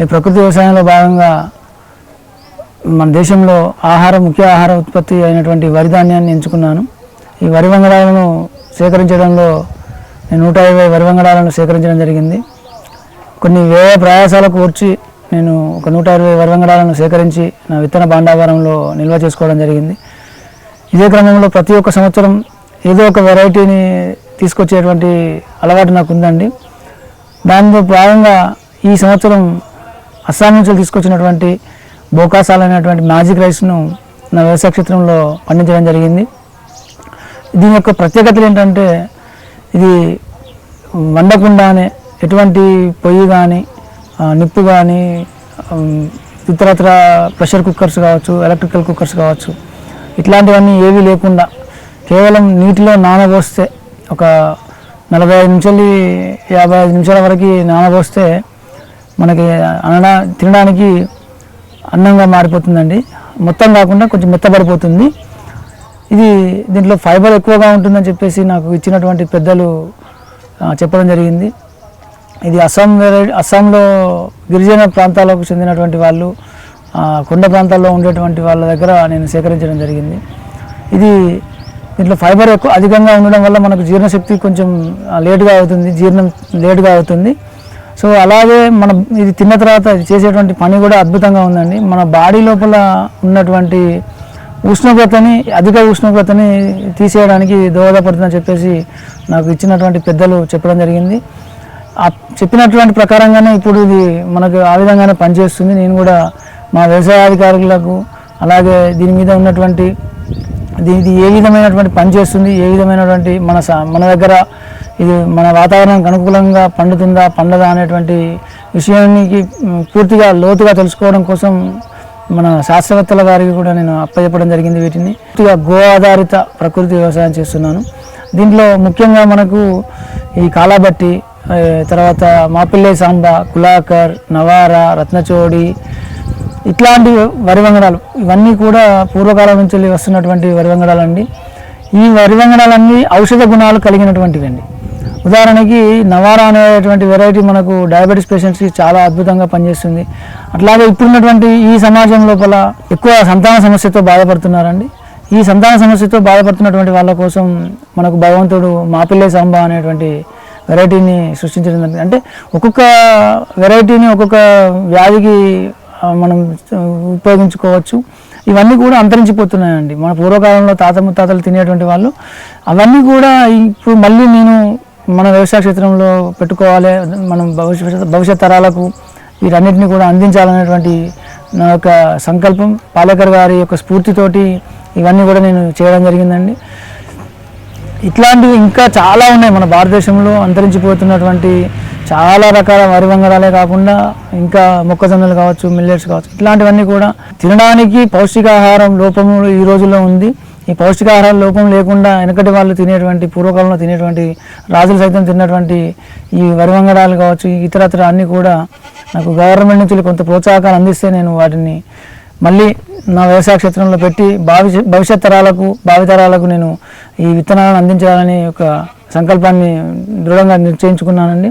ఈ ప్రకృతి వ్యవసాయంలో భాగంగా మన దేశంలో ఆహార ముఖ్య ఆహార ఉత్పత్తి అయినటువంటి వరి ధాన్యాన్ని ఎంచుకున్నాను. ఈ వరి వంగడాలను సేకరించడంలో నేను నూట ఇరవై వరి వంగడాలను సేకరించడం జరిగింది. కొన్ని వ్యయ ప్రయాసాలకు వచ్చి నేను ఒక నూట ఇరవై వరి వంగడాలను సేకరించి నా విత్తన భాండాగారంలో నిల్వ చేసుకోవడం జరిగింది. ఇదే క్రమంలో ప్రతి ఒక్క సంవత్సరం ఏదో ఒక వెరైటీని తీసుకొచ్చేటువంటి అలవాటు నాకు ఉందండి. దాంతో భాగంగా ఈ సంవత్సరం అస్సాం నుంచి తీసుకొచ్చినటువంటి బోకాసాల్ అనేటువంటి మ్యాజిక్ రైస్ను నా వ్యవసాయ క్షేత్రంలో పండించడం జరిగింది. దీని యొక్క ప్రత్యేకతలు ఏంటంటే ఇది వండకుండానే ఎటువంటి పొయ్యి కానీ నిప్పు కానీ ఇతరత్ర ప్రెషర్ కుక్కర్స్ కావచ్చు ఎలక్ట్రికల్ కుక్కర్స్ కావచ్చు ఇట్లాంటివన్నీ ఏవీ లేకుండా కేవలం నీటిలో నానబోస్తే ఒక నలభై ఐదు నిమిషాలు యాభై ఐదు నిమిషాల వరకు నానబోస్తే మనకి అనడా తినడానికి అన్నంగా మారిపోతుందండి. మొత్తం కాకుండా కొంచెం మెత్తబడిపోతుంది. ఇది దీంట్లో ఫైబర్ ఎక్కువగా ఉంటుందని చెప్పేసి నాకు ఇచ్చినటువంటి పెద్దలు చెప్పడం జరిగింది. ఇది అస్సాం వెరైటీ అస్సాంలో గిరిజన ప్రాంతాలకు చెందినటువంటి వాళ్ళు కొండ ప్రాంతాల్లో ఉండేటువంటి వాళ్ళ దగ్గర నేను సేకరించడం జరిగింది. ఇది దీంట్లో ఫైబర్ ఎక్కువ అధికంగా ఉండడం వల్ల మనకు జీర్ణశక్తి కొంచెం లేటుగా అవుతుంది జీర్ణం లేటుగా అవుతుంది. సో అలాగే మనం ఇది తిన్న తర్వాత ఇది చేసేటువంటి పని కూడా అద్భుతంగా ఉందండి. మన బాడీ లోపల ఉన్నటువంటి ఉష్ణోగ్రతని అధిక ఉష్ణోగ్రతని తీసేయడానికి దోహదపడుతుందని చెప్పేసి నాకు ఇచ్చినటువంటి పెద్దలు చెప్పడం జరిగింది. ఆ చెప్పినటువంటి ప్రకారంగానే ఇప్పుడు ఇది మనకు ఆ విధంగానే పనిచేస్తుంది. నేను కూడా మా వ్యవసాయ అధికారులకు అలాగే దీని మీద ఉన్నటువంటి ఇది ఏ విధమైనటువంటి పని చేస్తుంది ఏ విధమైనటువంటి మన మన దగ్గర ఇది మన వాతావరణానికి అనుకూలంగా పండుతుందా పండదా అనేటువంటి విషయానికి పూర్తిగా లోతుగా తెలుసుకోవడం కోసం మన శాస్త్రవేత్తల గారికి కూడా నేను అప్పచెప్పడం జరిగింది వీటిని. పూర్తిగా గో ఆధారిత ప్రకృతి వ్యవసాయం చేస్తున్నాను. దీంట్లో ముఖ్యంగా మనకు ఈ కాలాబట్టి తర్వాత మాపిల్లే సాంబ కులాకర్ నవారా రత్నచోడి ఇట్లాంటి వరి వంగడాలు ఇవన్నీ కూడా పూర్వకాలం నుంచి వెళ్ళి వస్తున్నటువంటి వరి వంగడాలండి ఈ వరి వంగడాలన్నీ ఔషధ గుణాలు కలిగినటువంటివండి. ఉదాహరణకి నవారా అనేటువంటి వెరైటీ మనకు డయాబెటీస్ పేషెంట్స్కి చాలా అద్భుతంగా పనిచేస్తుంది. అట్లాగే ఇప్పుడున్నటువంటి ఈ సమాజం లోపల ఎక్కువ సంతాన సమస్యతో బాధపడుతున్నారండి. ఈ సంతాన సమస్యతో బాధపడుతున్నటువంటి వాళ్ళ కోసం మనకు భగవంతుడు మాపిల్లే సాంబ అనేటువంటి వెరైటీని సృష్టించడం అంటే ఒక్కొక్క వెరైటీని ఒక్కొక్క వ్యాధికి మనం ఉపయోగించుకోవచ్చు. ఇవన్నీ కూడా అంతరించిపోతున్నాయండి. మన పూర్వకాలంలో తాత ముత్తాతలు తినేటువంటి వాళ్ళు అవన్నీ కూడా ఇప్పుడు మళ్ళీ నేను మన వ్యవసాయ క్షేత్రంలో పెట్టుకోవాలి. మనం భవిష్యత్ భవిష్యత్ తరాలకు వీటన్నిటిని కూడా అందించాలనేటువంటి నా యొక్క సంకల్పం పాలేకర్ గారి యొక్క స్ఫూర్తితోటి ఇవన్నీ కూడా నేను చేయడం జరిగిందండి. ఇట్లాంటివి ఇంకా చాలా ఉన్నాయి మన భారతదేశంలో అంతరించిపోతున్నటువంటి చాలా రకాల వరి వంగడాలే కాకుండా ఇంకా మొక్కజొన్నలు కావచ్చు మిల్లెట్స్ కావచ్చు ఇట్లాంటివన్నీ కూడా తినడానికి పౌష్టికాహారం లోపము ఈ రోజుల్లో ఉంది. ఈ పౌష్టికాహారం లోపం లేకుండా వెనకటి వాళ్ళు తినేటువంటి పూర్వకాలంలో తినేటువంటి రాజులు సైతం తిన్నటువంటి ఈ వరి వంగడాలు కావచ్చు ఇతరత్ర అన్నీ కూడా నాకు గవర్నమెంట్ నుంచి కొంత ప్రోత్సాహకాలు అందిస్తే నేను వాటిని మళ్ళీ నా వ్యవసాయ క్షేత్రంలో పెట్టి భావి భవిష్యత్ తరాలకు భావితరాలకు నేను ఈ విత్తనాలను అందించాలని ఒక సంకల్పాన్ని దృఢంగా నిశ్చయించుకున్నానండి